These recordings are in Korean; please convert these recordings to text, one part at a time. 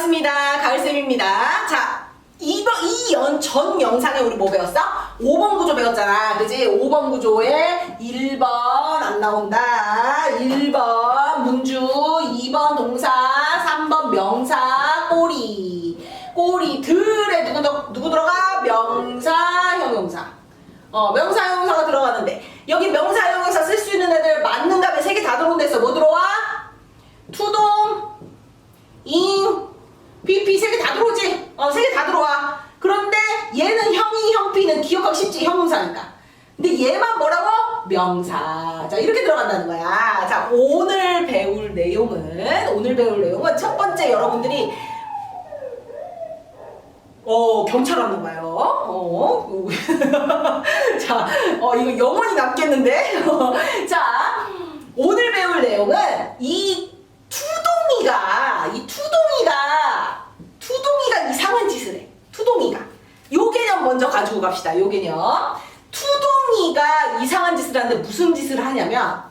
반갑습니다. 가을쌤입니다. 자, 이번, 이 연, 전 영상에 우리 뭐 배웠어? 5번 구조 배웠잖아. 그지? 5번 구조에 1번 안 나온다. 1번 문주, 2번 동사, 3번 명사, 꼬리. 꼬리, 들에 누구, 들- 누구 들어가? 명사, 형용사. 어, 명사, 형용사가 들어가는데, 여기 명사, 형용사 쓸 수 있는 애들 맞는 답에 3개 다 들어온다 했어. 뭐 들어와? 투동, 잉, PP 세개 다 들어오지? 어, 세 개 다 들어와. 그런데 얘는 형이, 형피는 기억하기 쉽지, 형용사니까. 근데 얘만 뭐라고? 명사. 자, 이렇게 들어간다는 거야. 자, 오늘 배울 내용은, 오늘 배울 내용은 첫 번째 여러분들이 어, 경찰 왔나 봐요. 어, 자, 어, 이거 영원히 남겠는데? 자, 오늘 배울 내용은 이 투동이가, 투동이가 이상한 짓을 해. 투동이가. 요 개념 먼저 가지고 갑시다. 요 개념. 투동이가 이상한 짓을 하는데 무슨 짓을 하냐면,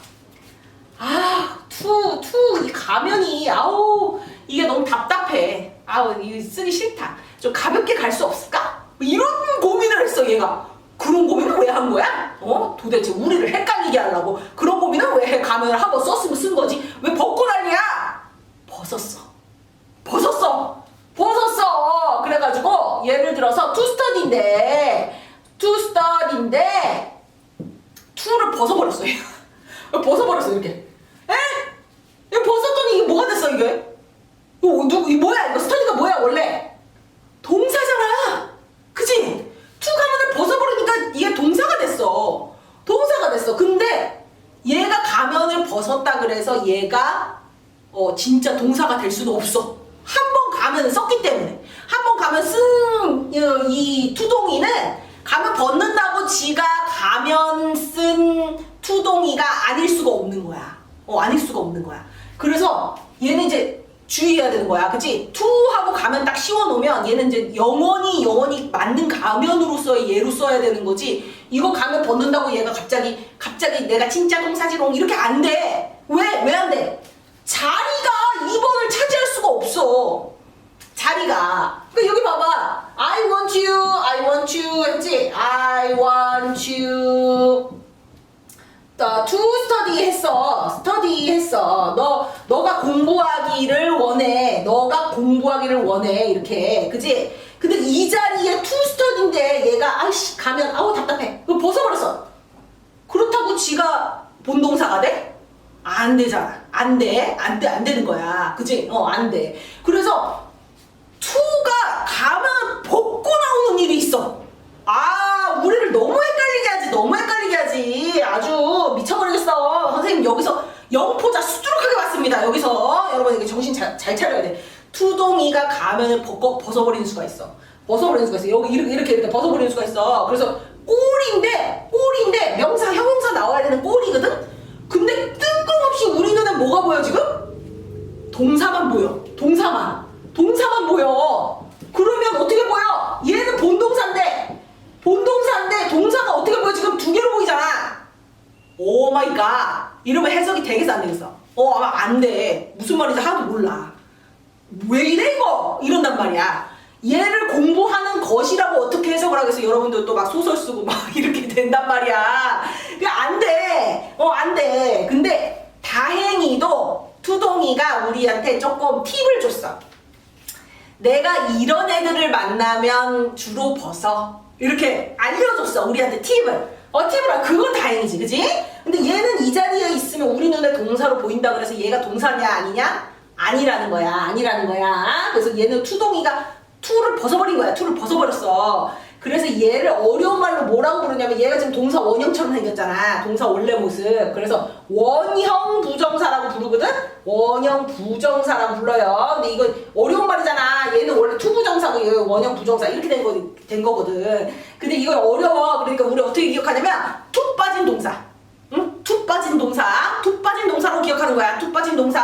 아, 투, 투, 이 가면이, 아우, 이게 너무 답답해. 아우, 이거 쓰기 싫다. 좀 가볍게 갈 수 없을까? 뭐 이런 고민을 했어, 얘가. 그런 고민을 왜 한 거야? 어? 도대체 우리를 헷갈리게 하려고. 그런 고민을 왜 해? 가면을 한번 썼으면 쓴 거지. 왜 벗고 난리야? 벗었어. 벗었어. 예를 들어서, 투 스터디인데, 투 스터디인데, 투를 벗어버렸어. 얘. 벗어버렸어 이렇게. 에? 이거 벗었더니 이게 뭐가 됐어 이게? 이거 누구 이 뭐야 이거 스터디가 뭐야 원래? 동사잖아. 그지? 투 가면을 벗어버리니까 이게 동사가 됐어. 동사가 됐어. 근데 얘가 가면을 벗었다 그래서 얘가 어 진짜 동사가 될 수는 없어. 한 번 가면을 썼기 때문에 가면 쓴 이 투동이는 가면 벗는다고 지가 가면 쓴 투동이가 아닐 수가 없는 거야. 어 아닐 수가 없는 거야. 그래서 얘는 이제 주의해야 되는 거야. 그치? 투하고 가면 딱 씌워놓으면 얘는 이제 영원히 영원히 맞는 가면으로서의 얘로 써야 되는 거지. 이거 가면 벗는다고 얘가 갑자기 갑자기 내가 진짜 동사지롱 이렇게 안 돼. 왜? 왜 안 돼? 자리가 2번을 차지할 수가 없어. 자리가. 그러니까 여기 봐봐. I want you, I want you 했지? I want you. 어, to study 했어. study 했어. 너, 너가 공부하기를 원해. 너가 공부하기를 원해. 이렇게. 그지? 근데 이 자리에 to study인데 얘가, 아이씨, 가면, 아우, 답답해. 그거 벗어버렸어. 그렇다고 지가 본동사가 돼? 안 되잖아. 안 돼. 안 돼. 안 되는 거야. 그지? 어, 안 돼. 그래서 투가 가면 벗고 나오는 일이 있어. 아, 우리를 너무 헷갈리게 하지. 너무 헷갈리게 하지. 아주 미쳐버리겠어. 선생님 여기서 영포자 수두룩하게 왔습니다. 여기서 여러분 이게 정신 잘, 잘 차려야 돼. 투동이가 가면을 벗어버리는 수가 있어. 벗어버리는 수가 있어. 여기 이렇게 이렇게, 이렇게 벗어버리는 수가 있어. 그래서 꼬리인데 꼬리인데 명사 형용사 나와야 되는 꼬리거든. 근데 뜬금없이 우리 눈에 뭐가 보여 지금? 동사만 보여. 동사만. 동사만 보여. 그러면 어떻게 보여? 얘는 본동사인데, 본동사인데, 동사가 어떻게 보여? 지금 두 개로 보이잖아. 오 마이 갓. 이러면 해석이 되겠어, 안 되겠어? 어, 아마 안 돼. 무슨 말인지 하나도 몰라. 왜 이래, 이거? 이런단 말이야. 얘를 공부하는 것이라고 어떻게 해석을 하겠어? 여러분들 또 막 소설 쓰고 막 이렇게 된단 말이야. 그냥 안 돼. 어, 안 돼. 근데 다행히도 투동이가 우리한테 조금 팁을 줬어. 내가 이런 애들을 만나면 주로 벗어. 이렇게 알려줬어. 우리한테 팁을. 어, 팁을, 알- 그건 다행이지. 그지? 근데 얘는 이 자리에 있으면 우리 눈에 동사로 보인다 그래서 얘가 동사냐, 아니냐? 아니라는 거야. 아니라는 거야. 그래서 얘는 투동이가 투를 벗어버린 거야. 투를 벗어버렸어. 그래서 얘를 어려운 말로 뭐라고 부르냐면 얘가 지금 동사 원형처럼 생겼잖아. 동사 원래 모습. 그래서 원형 부정사라고 부르거든? 원형 부정사라고 불러요. 근데 이거 어려운 말이잖아. 얘는 원래 투부정사고 얘 원형 부정사 이렇게 된, 거, 된 거거든. 근데 이거 어려워. 그러니까 우리 어떻게 기억하냐면 투 빠진 동사. 응? 투 빠진 동사. 투 빠진 동사로 기억하는 거야. 투 빠진 동사.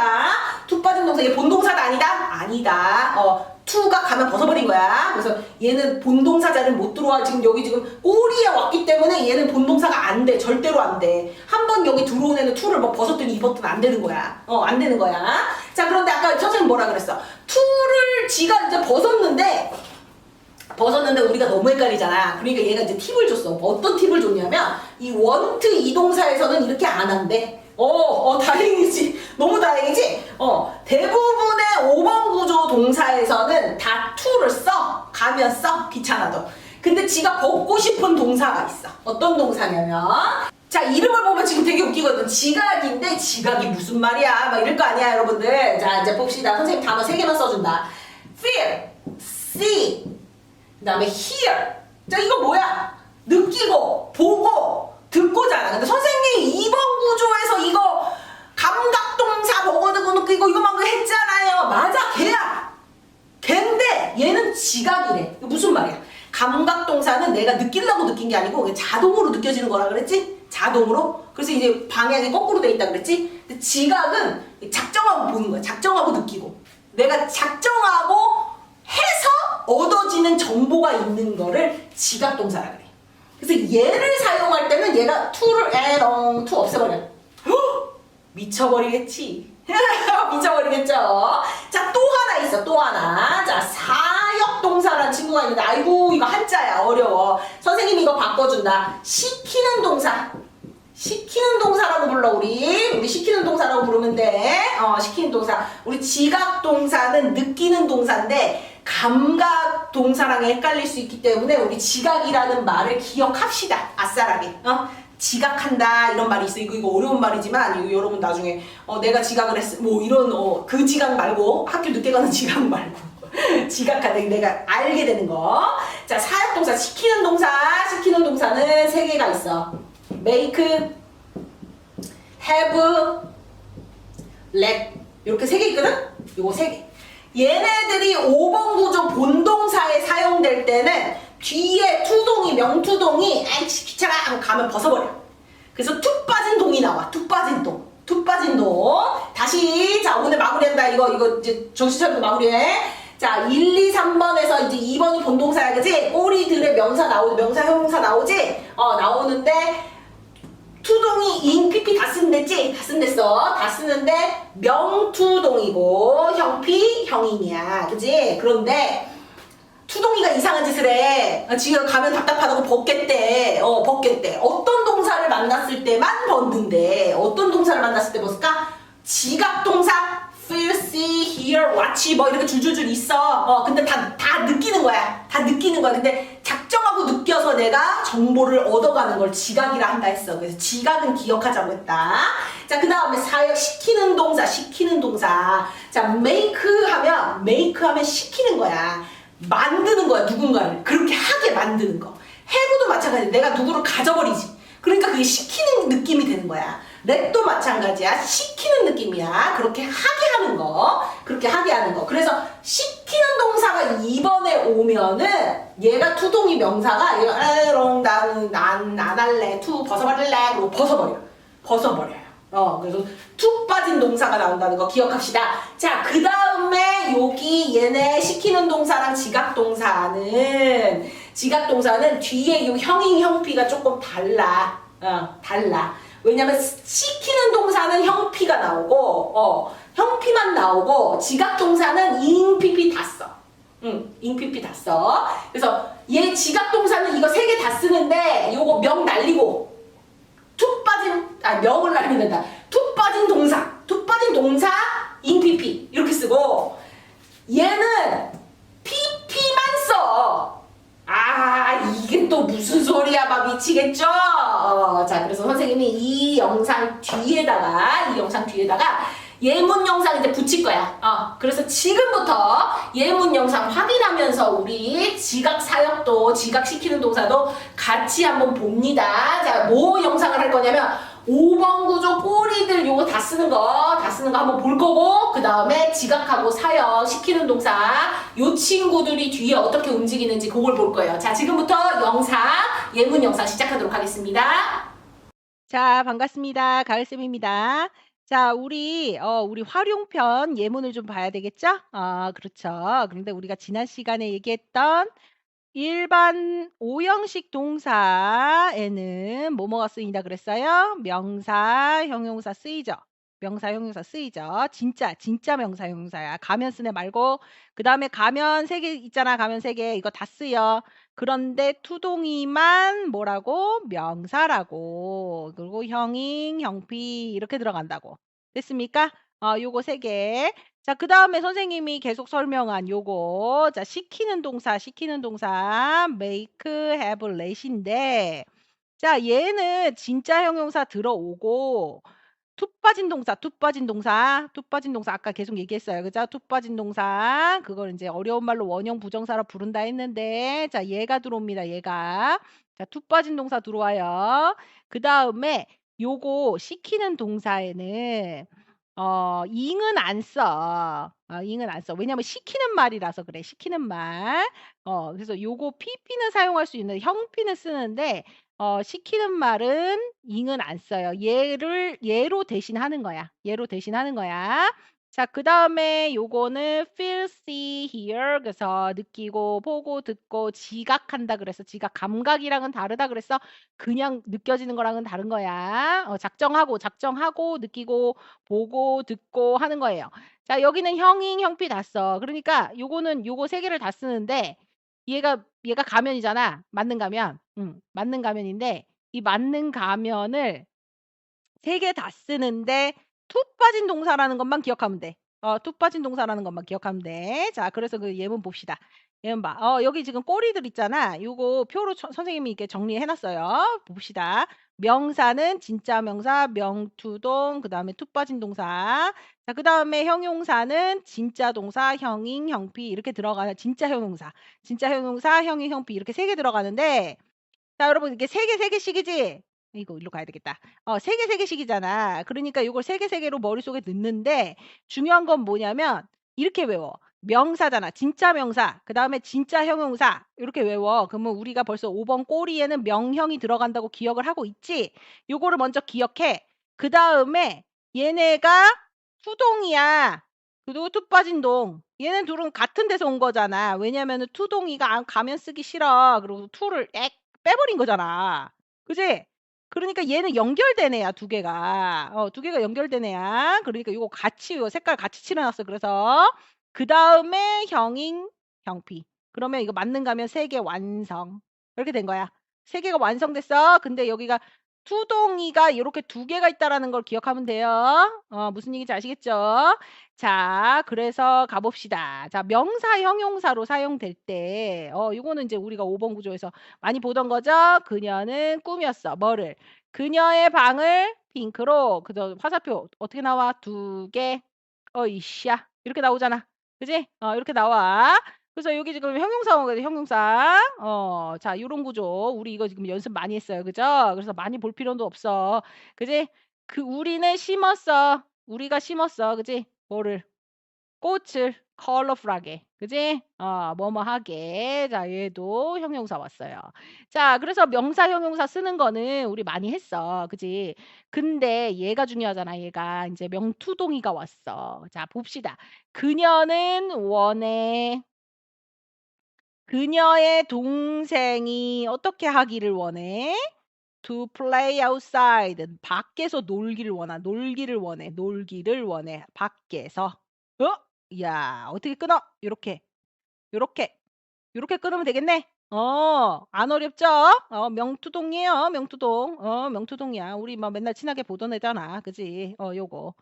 투 빠진 동사. 얘 본동사가 아니다? 아니다. 어, 투가 가면 벗어버린 거야. 그래서 얘는 본동사 자리는 못 들어와. 지금 여기 지금 꼬리에 왔기 때문에 얘는 본동사가 안 돼. 절대로 안 돼. 한 번 여기 들어온 애는 투를 뭐 벗었더니 입었더니 안 되는 거야. 어, 안 되는 거야. 자, 그런데 아까 선생님 뭐라 그랬어? 투를 지가 이제 벗었는데 벗었는데 우리가 너무 헷갈리잖아. 그러니까 얘가 이제 팁을 줬어. 어떤 팁을 줬냐면 이 원트 이동사에서는 이렇게 안 한대. 어, 어, 다행이지. 너무 다행이지? 어, 대부분의 5번 구조 동사에서는 다 to를 써. 가면 써. 귀찮아도. 근데 지가 벗고 싶은 동사가 있어. 어떤 동사냐면 자, 이름을 보면 지금 되게 웃기거든. 지각인데 지각이 무슨 말이야? 막 이럴 거 아니야, 여러분들. 자, 이제 봅시다. 선생님 단어 세 개만 써준다. feel, see, 그 다음에 hear. 자, 이거 뭐야? 느끼고, 보고, 듣고잖아. 근데 선생님이 2번 구조에서 이거 감각동사 듣고 느끼고 이거만 그 했잖아요. 맞아, 걔야. 걔인데 얘는 지각이래. 이거 무슨 말이야? 감각동사는 내가 느끼려고 느낀 게 아니고 자동으로 느껴지는 거라 그랬지? 자동으로? 그래서 이제 방향이 거꾸로 돼 있다 그랬지? 근데 지각은 작정하고 보는 거야. 작정하고 느끼고. 내가 작정하고 해서 얻어지는 정보가 있는 거를 지각동사라 그래. 그래서 얘를 사용할 때는 얘가 to를 에롱 to 없애버려. 헉! 미쳐버리겠지. 미쳐버리겠죠. 자, 또 하나 있어, 또 하나. 자, 사역동사라는 친구가 있는데, 아이고, 이거 한자야, 어려워. 선생님이 이거 바꿔준다. 시키는 동사. 시키는 동사라고 불러, 우리. 우리 시키는 동사라고 부르면 돼. 어, 시키는 동사. 우리 지각 동사는 느끼는 동사인데, 감각 동사랑 헷갈릴 수 있기 때문에, 우리 지각이라는 말을 기억합시다. 아싸라게. 어? 지각한다. 이런 말이 있어. 이거 이거 어려운 말이지만 이거 여러분 나중에 어 내가 지각을 했어 뭐 이런 어 그 지각 말고 학교 늦게 가는 지각 말고. 지각한다. 내가 알게 되는 거자 사역 동사 시키는 동사. 시키는 동사는 세 개가 있어. make have let. 이렇게 세 개 있거든? 요거 세개 얘네들이 5번 구조 본동사에 사용될 때는 뒤에 투동이 명투동이 아이씨 귀찮아 하고 가면 벗어버려. 그래서 툭 빠진 동이 나와. 툭 빠진 동 툭 빠진 동. 다시. 자 오늘 마무리한다. 이거 이거 이제 정신 차리고 마무리해. 자 1, 2, 3번에서 이제 2번이 본동사야. 그지 꼬리들의 명사 나오지 명사 형용사 나오지? 어 나오는데 투동이 인, pp 다 쓴댔지? 다 쓴댔어. 다 쓰는데 명투동이고 형피 형인이야. 그지? 그런데 투동이가 이상한 짓을 해. 아, 지금 가면 답답하다고 벗겠대. 어, 벗겠대. 어떤 동사를 만났을 때만 벗는데 어떤 동사를 만났을 때 벗을까? 지각 동사 feel, see, hear, watch 뭐 이렇게 줄줄줄 있어. 어, 근데 다, 다 느끼는 거야. 다 느끼는 거야. 근데 작 느껴서 내가 정보를 얻어가는 걸 지각이라 한다 했어. 그래서 지각은 기억하자고 했다. 자, 그 다음에 사역 시키는 동사, 시키는 동사. 자, make 하면, make 하면 시키는 거야. 만드는 거야, 누군가를. 그렇게 하게 만드는 거. have도 마찬가지야. 내가 누구를 가져버리지. 그러니까 그게 시키는 느낌이 되는 거야. 랩도 마찬가지야. 시키는 느낌이야. 그렇게 하게 하는 거. 그렇게 하게 하는 거. 그래서 시키는 동사가 2번에 오면은 얘가 투동이 명사가 얘가 에롱 나는 난 안 할래. 투 벗어버릴래. 그리고 벗어버려. 벗어버려요. 어, 그래서 툭 빠진 동사가 나온다는 거 기억합시다. 자, 그 다음에 여기 얘네 시키는 동사랑 지각 동사는 지각 동사는 뒤에 요 형인 형피가 조금 달라. 어, 달라. 왜냐면 시키는 동사는 형피가 나오고 어, 형피만 나오고 지각 동사는 잉피피 다 써. 응, 잉피피 다 써. 그래서 얘 지각 동사는 이거 세 개 다 쓰는데 요거 명 날리고 툭 빠진 아 명을 날리는다. 툭 빠진 동사, 툭 빠진 동사 잉피피 이렇게 쓰고 얘는 pp만 써. 아 이게 또 무슨 소리야 막 미치겠죠? 어, 자 그래서 선생님이 이 영상 뒤에다가 이 영상 뒤에다가 예문 영상 이제 붙일 거야. 어, 그래서 지금부터 예문 영상 확인하면서 우리 지각 사역도 지각시키는 동사도 같이 한번 봅니다. 자, 뭐 영상을 할 거냐면 5번 구조 꼬리들 요거 다 쓰는 거, 다 쓰는 거 한번 볼 거고, 그 다음에 지각하고 사역, 시키는 동사, 요 친구들이 뒤에 어떻게 움직이는지 그걸 볼 거예요. 자, 지금부터 영상, 예문 영상 시작하도록 하겠습니다. 자, 반갑습니다. 가을쌤입니다. 자, 우리, 어, 우리 활용편 예문을 좀 봐야 되겠죠? 아, 그렇죠. 그런데 우리가 지난 시간에 얘기했던 일반 오형식 동사에는 뭐뭐가 쓰인다 그랬어요? 명사, 형용사 쓰이죠? 명사 형용사 쓰이죠. 진짜 진짜 명사 형용사야. 가면 쓰네 말고 그 다음에 가면 세 개 있잖아. 가면 세 개. 이거 다 쓰여. 그런데 투동이만 뭐라고? 명사라고. 그리고 형인, 형피 이렇게 들어간다고. 됐습니까? 어, 요거 세 개. 자, 그 다음에 선생님이 계속 설명한 요거. 자, 시키는 동사, 시키는 동사 make, have, let인데 자, 얘는 진짜 형용사 들어오고 툭 빠진 동사, 툭 빠진 동사, 툭 빠진 동사 아까 계속 얘기했어요. 그죠? 툭 빠진 동사. 그걸 이제 어려운 말로 원형 부정사로 부른다 했는데 자, 얘가 들어옵니다. 얘가. 자, 툭 빠진 동사 들어와요. 그 다음에 요거 시키는 동사에는 어, ing은 안 써. 어, ing은 안 써. 왜냐면 시키는 말이라서 그래. 시키는 말. 어, 그래서 요거 pp는 사용할 수 있는데 형피는 쓰는데 어, 시키는 말은 ing은 안 써요. 얘를 얘로 대신하는 거야. 얘로 대신하는 거야. 자, 그 다음에 요거는 feel, see, hear 그래서 느끼고 보고 듣고 지각한다 그래서 지각 감각이랑은 다르다 그래서 그냥 느껴지는 거랑은 다른 거야. 어, 작정하고 작정하고 느끼고 보고 듣고 하는 거예요. 자, 여기는 형인 형피 다 써. 그러니까 요거는 요거 세 개를 다 쓰는데 얘가 얘가 가면이잖아. 맞는 가면. 음, 맞는 가면인데 이 맞는 가면을 세 개 다 쓰는데 툭 빠진 동사라는 것만 기억하면 돼. 어, 툭 빠진 동사라는 것만 기억하면 돼. 자, 그래서 그 예문 봅시다. 예문 봐. 어, 여기 지금 꼬리들 있잖아. 요거 표로 쳐- 선생님이 이렇게 정리해 놨어요. 봅시다. 명사는 진짜 명사, 명투동, 그다음에 툭 빠진 동사. 자, 그다음에 형용사는 진짜 동사, 형인, 형피 이렇게 들어가요. 진짜 형용사. 진짜 형용사, 형인, 형피 이렇게 세 개 들어가는데 자, 여러분 이게 세 개 세 개씩이지? 이거 일로 가야 되겠다. 어, 세 개 세 개씩이잖아. 그러니까 이걸 세 개 세 개로 머릿속에 넣는데 중요한 건 뭐냐면 이렇게 외워. 명사잖아. 진짜 명사. 그 다음에 진짜 형용사. 이렇게 외워. 그러면 우리가 벌써 5번 꼬리에는 명형이 들어간다고 기억을 하고 있지? 요거를 먼저 기억해. 그 다음에 얘네가 수동이야. 그리고 투 빠진 동. 얘는 둘은 같은 데서 온 거잖아. 왜냐면은 투동이가 아, 가면 쓰기 싫어. 그리고 투를 액 빼버린 거잖아. 그지? 그러니까 얘는 연결된 애야, 두 개가. 어, 두 개가 연결된 애야. 그러니까 이거 같이, 요 색깔 같이 칠해놨어. 그래서, 그 다음에 형인, 형피. 그러면 이거 맞는 가면 세 개 완성. 이렇게 된 거야. 세 개가 완성됐어. 근데 여기가 투동이가 이렇게 두 개가 있다라는 걸 기억하면 돼요. 어, 무슨 얘기인지 아시겠죠? 자, 그래서 가봅시다. 자, 명사, 형용사로 사용될 때, 어, 이거는 이제 우리가 5번 구조에서 많이 보던 거죠? 그녀는 꿈이었어. 뭐를? 그녀의 방을 핑크로, 그저 화살표 어떻게 나와? 두 개. 어이씨야. 이렇게 나오잖아. 그지? 어, 이렇게 나와. 그래서 여기 지금 형용사거든요, 형용사. 어, 자, 요런 구조. 우리 이거 지금 연습 많이 했어요. 그죠? 그래서 많이 볼 필요도 없어. 그지? 그 우리는 심었어. 우리가 심었어. 그지? 뭐를? 꽃을 컬러풀하게. 그지? 어, 뭐뭐하게. 자, 얘도 형용사 왔어요. 자, 그래서 명사 형용사 쓰는 거는 우리 많이 했어. 그지? 근데 얘가 중요하잖아. 얘가 이제 명투동이가 왔어. 자, 봅시다. 그녀는 원해. 그녀의 동생이 어떻게 하기를 원해? To play outside. 밖에서 놀기를 원하. 놀기를 원해. 놀기를 원해. 밖에서. 어? 야, 어떻게 끊어? 요렇게. 요렇게. 요렇게 끊으면 되겠네. 어, 안 어렵죠? 어, 명투동이에요. 명투동. 어, 명투동이야. 우리 막 맨날 친하게 보던 애잖아. 그지? 어, 요거.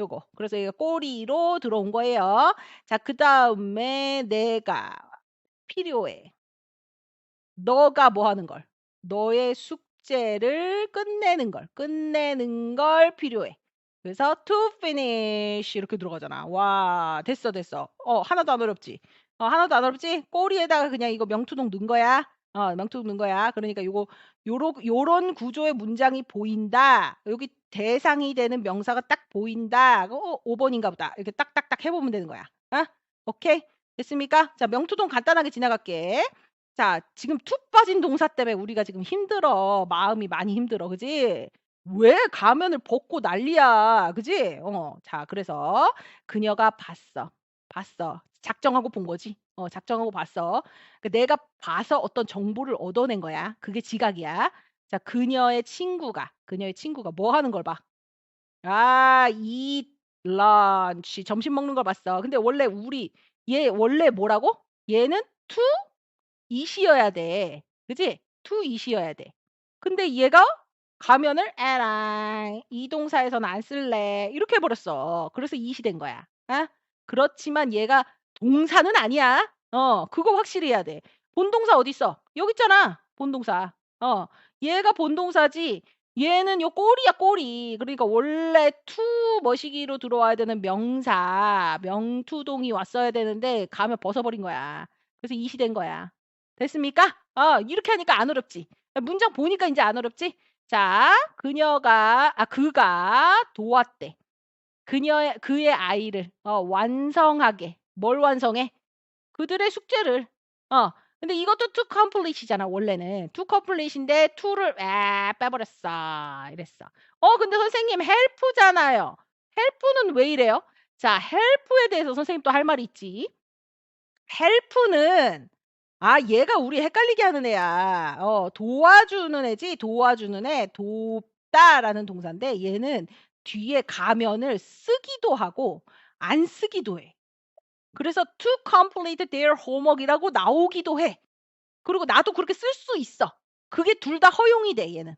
요거. 그래서 이거 꼬리로 들어온 거예요. 자, 그 다음에 내가 필요해. 너가 뭐 하는 걸? 너의 숙제를 끝내는 걸. 끝내는 걸 필요해. 그래서 to finish 이렇게 들어가잖아. 와, 됐어, 됐어. 어, 하나도 안 어렵지? 어, 하나도 안 어렵지? 꼬리에다가 그냥 이거 명투동 넣은 거야. 어, 명투동 넣은 거야. 그러니까 요거 요러 요런 구조의 문장이 보인다. 여기 대상이 되는 명사가 딱 보인다. 어, 5번인가 보다. 이렇게 딱딱딱 해 보면 되는 거야. 어? 오케이? 됐습니까? 자, 명투동 간단하게 지나갈게. 자, 지금 툭 빠진 동사 때문에 우리가 지금 힘들어. 마음이 많이 힘들어. 그지? 왜 가면을 벗고 난리야. 그지? 어, 자, 그래서 그녀가 봤어. 봤어. 작정하고 본 거지. 어, 작정하고 봤어. 그 내가 봐서 어떤 정보를 얻어낸 거야. 그게 지각이야. 자, 그녀의 친구가, 그녀의 친구가 뭐 하는 걸 봐? 아, eat lunch. 점심 먹는 걸 봤어. 근데 원래 우리 얘 원래 뭐라고? 얘는 to eat이어야 돼. 그지? to eat이어야 돼. 근데 얘가 가면을 and I 이 동사에서는 안 쓸래. 이렇게 해버렸어. 그래서 eat이 된 거야. 아? 그렇지만 얘가 동사는 아니야. 어, 그거 확실히 해야 돼. 본동사 어디 있어? 여기 있잖아. 본동사. 어, 얘가 본동사지. 얘는 요 꼬리야 꼬리. 그러니까 원래 to 머시기로 들어와야 되는 명사, 명투동이 왔어야 되는데 가면 벗어버린 거야. 그래서 이시 된 거야. 됐습니까? 어, 이렇게 하니까 안 어렵지. 문장 보니까 이제 안 어렵지? 자, 그녀가 아 그가 도왔대. 그녀의 그의 아이를 어, 완성하게 뭘 완성해? 그들의 숙제를. 어. 근데 이것도 to complete이잖아 원래는 to complete인데 to를 아, 빼버렸어 이랬어. 어 근데 선생님 help잖아요. help는 왜 이래요? 자 help에 대해서 선생님 또 할 말이 있지. help는 아 얘가 우리 헷갈리게 하는 애야. 어 도와주는 애지 도와주는 애 돕다라는 동사인데 얘는 뒤에 가면을 쓰기도 하고 안 쓰기도 해. 그래서 to complete their homework이라고 나오기도 해. 그리고 나도 그렇게 쓸 수 있어. 그게 둘 다 허용이 돼 얘는.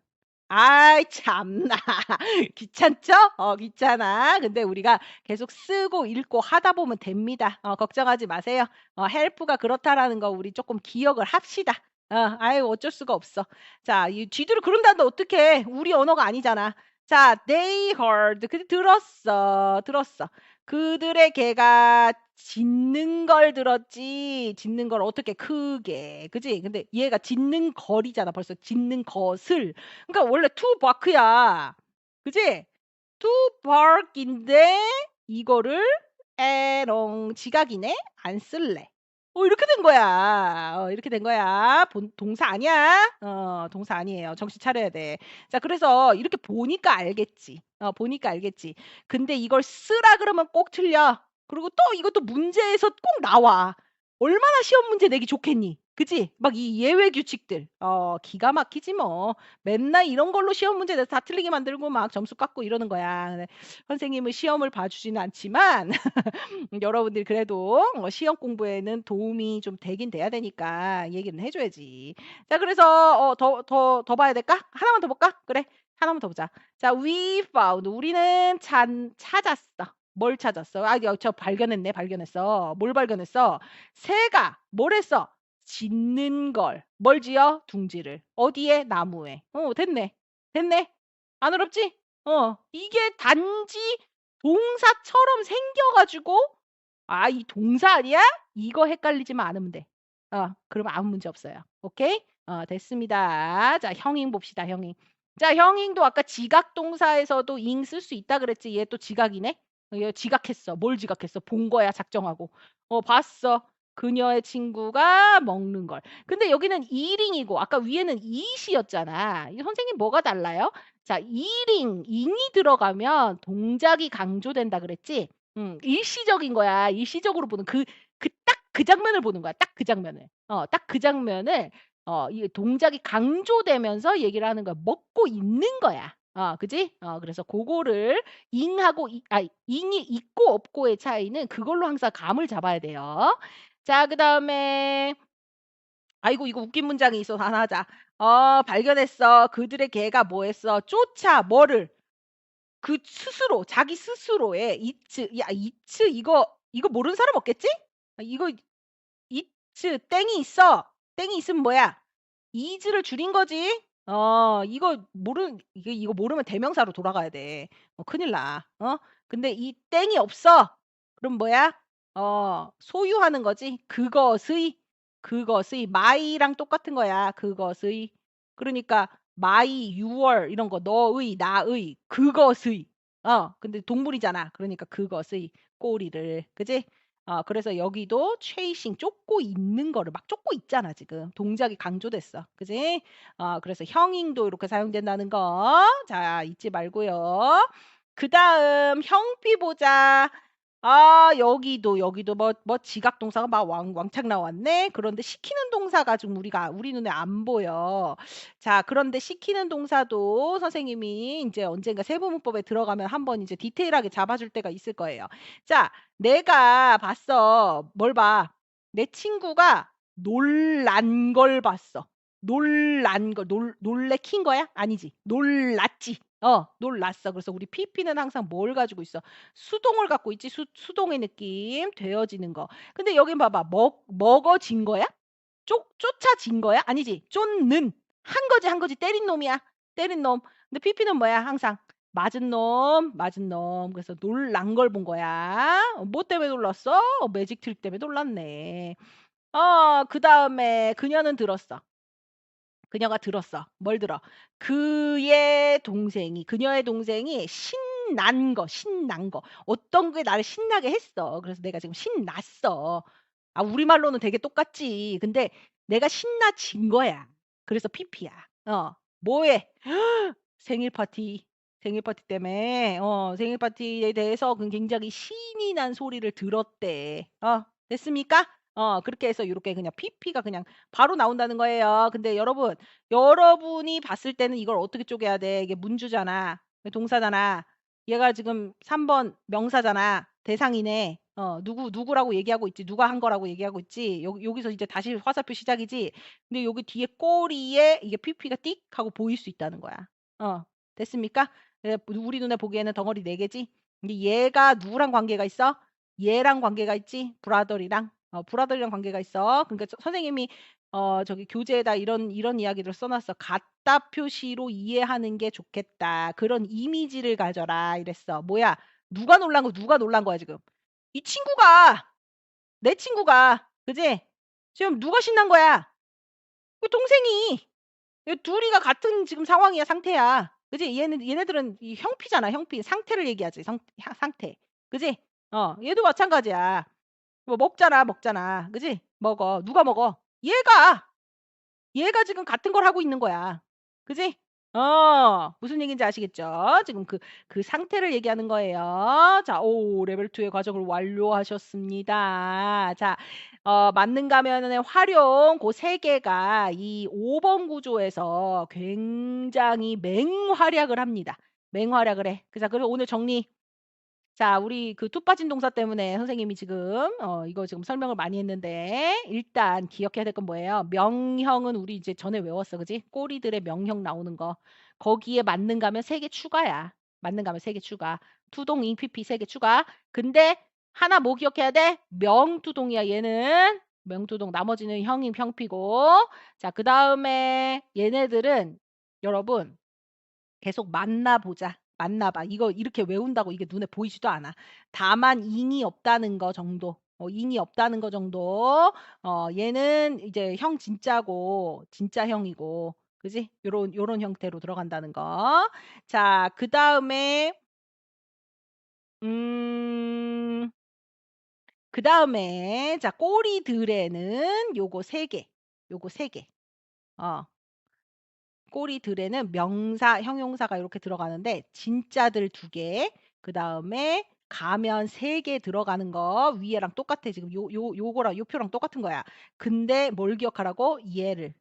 아이 참나 귀찮죠? 어 귀찮아. 근데 우리가 계속 쓰고 읽고 하다 보면 됩니다. 어 걱정하지 마세요. 어 help가 그렇다라는 거 우리 조금 기억을 합시다. 어 아유 어쩔 수가 없어. 자, 이 쥐들을 그런다는데 어떡해. 우리 언어가 아니잖아. 자, they heard. 그 들었어. 들었어. 그들의 개가 짖는 걸 들었지. 짖는 걸 어떻게 크게. 그지? 근데 얘가 짖는 거리잖아. 벌써 짖는 것을. 그러니까 원래 to bark야. 그지? to bark인데 이거를 에롱 지각이네. 안 쓸래. 어 이렇게 된 거야. 어 이렇게 된 거야. 본 동사 아니야. 어 동사 아니에요. 정신 차려야 돼. 자 그래서 이렇게 보니까 알겠지. 어 보니까 알겠지. 근데 이걸 쓰라 그러면 꼭 틀려. 그리고 또 이것도 문제에서 꼭 나와. 얼마나 시험 문제 내기 좋겠니? 그지? 막 이 예외 규칙들. 어 기가 막히지 뭐. 맨날 이런 걸로 시험 문제 내서 다 틀리게 만들고 막 점수 깎고 이러는 거야. 근데 선생님은 시험을 봐주지는 않지만 여러분들이 그래도 어 시험 공부에는 도움이 좀 되긴 돼야 되니까 얘기는 해 줘야지. 자 그래서 어 더 더 더 봐야 될까? 하나만 더 볼까? 그래. 하나만 더 보자. 자 we found 우리는 찬 찾았어. 뭘 찾았어? 아여저 발견했네. 발견했어. 뭘 발견했어? 새가 뭘 했어? 짖는 걸. 뭘 지어? 둥지를. 어디에? 나무에. 어 됐네. 됐네. 안 어렵지? 어 이게 단지 동사처럼 생겨 가지고 '아 이 동사 아니야?' 이거 헷갈리지만 않으면 돼. 어 그러면 아무 문제 없어요. 오케이? 어 됐습니다. 자 형용 봅시다 형용. 자 형용도 아까 지각 동사에서도 ing 쓸수 있다 그랬지. 얘 또 지각이네. 어얘 지각했어. 뭘 지각했어? 본 거야 작정하고. 어 봤어. 그녀의 친구가 먹는 걸. 근데 여기는 eating이고 아까 위에는 eat이었잖아. 이 선생님 뭐가 달라요? 자 eating, ing이 들어가면 동작이 강조된다 그랬지? 음 일시적인 거야. 일시적으로 보는 그 그 딱 그 장면을 보는 거야. 딱 그 장면을. 어 딱 그 장면을 어 이 동작이 강조되면서 얘기를 하는 거야. 먹고 있는 거야. 어 그지? 어 그래서 고거를 ing하고 이아 ing이 있고 없고의 차이는 그걸로 항상 감을 잡아야 돼요. 자 그 다음에 아이고 이거 웃긴 문장이 있어서 하나 하자. 어 발견했어. 그들의 개가 뭐 했어? 쫓아 뭐를? 그 스스로 자기 스스로의 이츠 야 이츠 이거 이거 모르는 사람 없겠지? 아 이거 이츠 땡이 있어. 땡이 있으면 뭐야? is를 줄인 거지. 어 이거 모르는 이게 이거 모르면 대명사로 돌아가야 돼. 어 큰일 나. 어? 근데 이 땡이 없어. 그럼 뭐야? 어 소유하는 거지. 그것의 그것의 my랑 똑같은 거야. 그것의. 그러니까 my, your 이런 거 너의, 나의, 그것의. 어 근데 동물이잖아. 그러니까 그것의 꼬리를. 그지? 어 그래서 여기도 chasing 쫓고 있는 거를 막 쫓고 있잖아 지금. 동작이 강조됐어. 그지? 어 그래서 형용도 이렇게 사용된다는 거. 자 잊지 말고요. 그다음 형비 보자. 아 여기도, 여기도 뭐 뭐 지각 동사가 막 왕 왕창 나왔네. 그런데 시키는 동사가 지금 우리가 우리 눈에 안 보여. 자 그런데 시키는 동사도 선생님이 인제 언젠가 세부문법에 들어가면 한번 이제 디테일하게 잡아줄 때가 있을 거예요. 자 내가 봤어. 뭘 봐? 내 친구가 놀란 걸 봤어. 놀란 걸 놀 놀래킨 거야? 아니지. 놀랐지. 어 놀랐어. 그래서 우리 PP는 항상 뭘 가지고 있어? 수동을 갖고 있지. 수 수동의 느낌. 되어지는 거. 근데 여긴 봐봐. 먹 먹어진 거야? 쫓 쫓아진 거야? 아니지. 쫓는. 한 거지, 한 거지. 때린 놈이야. 때린 놈. 근데 PP는 뭐야? 항상 맞은 놈, 맞은 놈. 그래서 놀란 걸 본 거야. 어뭐 때문에 놀랐어? 매직 트릭 때문에 놀랐네. 어 그 다음에 그녀는 들었어. 그녀가 들었어. 뭘 들어? 그의 동생이 그녀의 동생이 신난 거, 신난 거. 어떤 게 나를 신나게 했어. 그래서 내가 지금 신났어. 아 우리말로는 되게 똑같지. 근데 내가 신나진 거야. 그래서 PP야. 어. 뭐해? 생일 파티. 생일 파티 때문에 어 생일 파티에 대해서 그 굉장히 신이 난 소리를 들었대. 어 됐습니까? 어 그렇게 해서 요렇게 그냥 PP가 그냥 바로 나온다는 거예요. 근데 여러분, 여러분이 봤을 때는 이걸 어떻게 쪼개야 돼? 이게 문주잖아. 동사잖아. 얘가 지금 3번 명사잖아. 대상이네. 어 누구 누구라고 얘기하고 있지. 누가 한 거라고 얘기하고 있지. 여 여기서 이제 다시 화살표 시작이지. 근데 여기 뒤에 꼬리에 이게 PP가 띡 하고 보일 수 있다는 거야. 어 됐습니까? 예 우리 눈에 보기에는 덩어리 4 개지. 근데 얘가 누구랑 관계가 있어? 얘랑 관계가 있지. 브라더리랑. 어 브라더리랑 관계가 있어. 그러니까 저 선생님이 어 저기 교재에다 이런 이런 이야기를 써 놨어. "같다 표시로 이해하는 게 좋겠다. 그런 이미지를 가져라." 이랬어. 뭐야? 누가 놀란 거 누가 놀란 거야 지금? 이 친구가 내 친구가 그지? 지금 누가 신난 거야? 그 동생이. 이 둘이가 같은 지금 상황이야 상태야. 그지? 얘네 얘네들은 이 형피잖아 형피. 상태를 얘기하지 상하 상태. 그지? 어 얘도 마찬가지야. 뭐 먹잖아, 먹잖아. 그지? 먹어. 누가 먹어? 얘가. 얘가 지금 같은 걸 하고 있는 거야. 그지? 어. 무슨 얘기인지 아시겠죠? 지금 그 그 상태를 얘기하는 거예요. 자 오 레벨 2의 과정을 완료하셨습니다. 자 어 맞는 가면의 활용 고3 개가 이 5번 구조에서 굉장히 맹활약을 합니다. 맹활약을 해. 자 그래서 오늘 정리 자 우리 그툭 빠진 동사 때문에 선생님이 지금 어 이거 지금 설명을 많이 했는데 일단 기억해야 될 건 뭐예요? 명형은 우리 이제 전에 외웠어. 그지? 꼬리들의 명형 나오는 거. 거기에 맞는 가면 3개 추가야. 맞는 가면 3개 추가. 투동 잉피피 3개 추가. 근데 하나 뭐 기억해야 돼? 명투동이야 얘는. 명투동 나머지는 형이 형피고. 자 그 다음에 얘네들은 여러분 계속 만나 보자. 만나 봐. 이거 이렇게 외운다고 이게 눈에 보이지도 않아. 다만 잉이 없다는 거 정도. 어 잉이 없다는 거 정도. 어 얘는 이제 형 진짜고 진짜 형이고. 그지? 요런 요런 형태로 들어간다는 거. 자 그다음에 음 그다음에 자 꼬리들에는 요거 3 개. 요거 3 개. 어. 꼬리들에는 명사, 형용사가 이렇게 들어가는데 진짜들 2 개, 그 다음에 가면 3개 들어가는 거 위에랑 똑같아. 지금 요 요 요거랑 요 표랑 똑같은 거야. 근데 뭘 기억하라고? 얘를.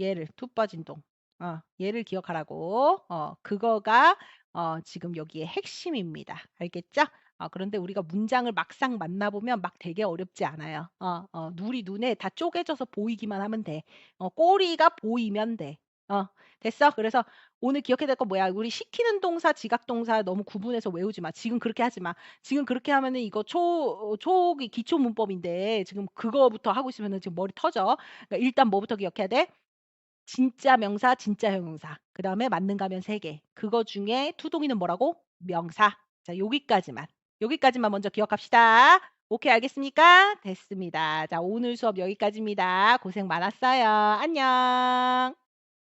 얘를 툭 빠진 동. 어 얘를 기억하라고. 어 그거가 어 지금 여기에 핵심입니다. 알겠죠? 어 그런데 우리가 문장을 막상 만나 보면 막 되게 어렵지 않아요. 어 어 우리 눈에 다 쪼개져서 보이기만 하면 돼. 어 꼬리가 보이면 돼. 어 됐어? 그래서 오늘 기억해야 될 건 뭐야? 우리 시키는 동사, 지각 동사 너무 구분해서 외우지 마. 지금 그렇게 하지 마. 지금 그렇게 하면은 이거 초어 초기 기초 문법인데 지금 그거부터 하고 있으면은 지금 머리 터져. 그러니까 일단 뭐부터 기억해야 돼? 진짜 명사, 진짜 형용사. 그다음에 맞는 가면 3 개. 그거 중에 투동이는 뭐라고? 명사. 자 여기까지만. 여기까지만 먼저 기억합시다. 오케이 알겠습니까? 됐습니다. 자 오늘 수업 여기까지입니다. 고생 많았어요. 안녕.